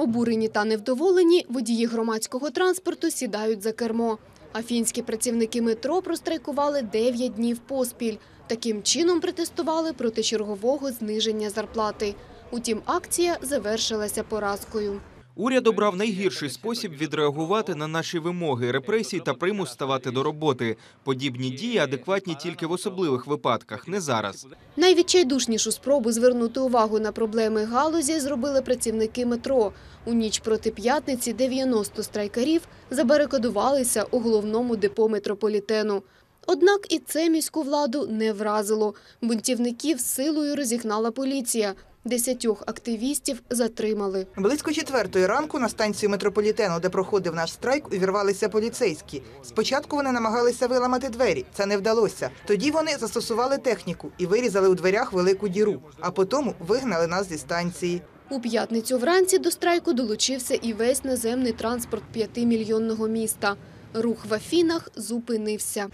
Обурені та невдоволені водії громадського транспорту сідають за кермо. Афінські працівники метро прострайкували 9 днів поспіль. Таким чином протестували проти чергового зниження зарплати. Утім, акція завершилася поразкою. Уряд обрав найгірший спосіб відреагувати на наші вимоги, репресії та примус ставати до роботи. Подібні дії адекватні тільки в особливих випадках, не зараз. Найвідчайдушнішу спробу звернути увагу на проблеми галузі зробили працівники метро. У ніч проти п'ятниці 90 страйкарів забарикадувалися у головному депо метрополітену. Однак і це міську владу не вразило. Бунтівників силою розігнала поліція. Десятьох активістів затримали. Близько четвертої ранку на станцію метрополітену, де проходив наш страйк, увірвалися поліцейські. Спочатку вони намагалися виламати двері. Це не вдалося. Тоді вони застосували техніку і вирізали у дверях велику діру, а потім вигнали нас зі станції. У п'ятницю вранці до страйку долучився і весь наземний транспорт п'ятимільйонного міста. Рух в Афінах зупинився.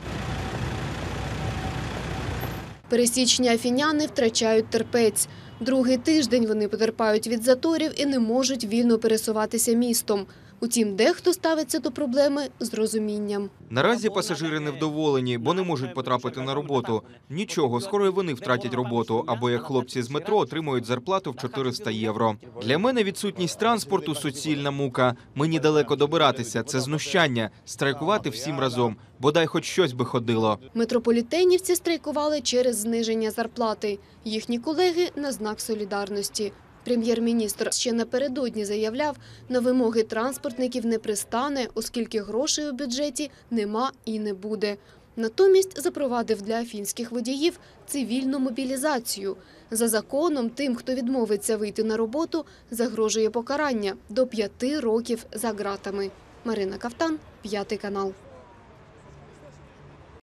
Пересічні афіняни втрачають терпець. Другий тиждень вони потерпають від заторів і не можуть вільно пересуватися містом. Утім, дехто ставиться до проблеми з розумінням. Наразі пасажири невдоволені, бо не можуть потрапити на роботу. Нічого, скоро і вони втратять роботу, або як хлопці з метро отримують зарплату в 400 євро. Для мене відсутність транспорту суцільна мука. Мені далеко добиратися. Це знущання. Страйкувати всім разом. Бодай хоч щось би ходило. Метрополітенівці страйкували через зниження зарплати. Їхні колеги на знак солідарності. Прем'єр-міністр ще напередодні заявляв, на вимоги транспортників не пристане, оскільки грошей у бюджеті нема і не буде. Натомість запровадив для афінських водіїв цивільну мобілізацію. За законом, тим, хто відмовиться вийти на роботу, загрожує покарання до п'яти років за ґратами. Марина Кавтан, п'ятий канал.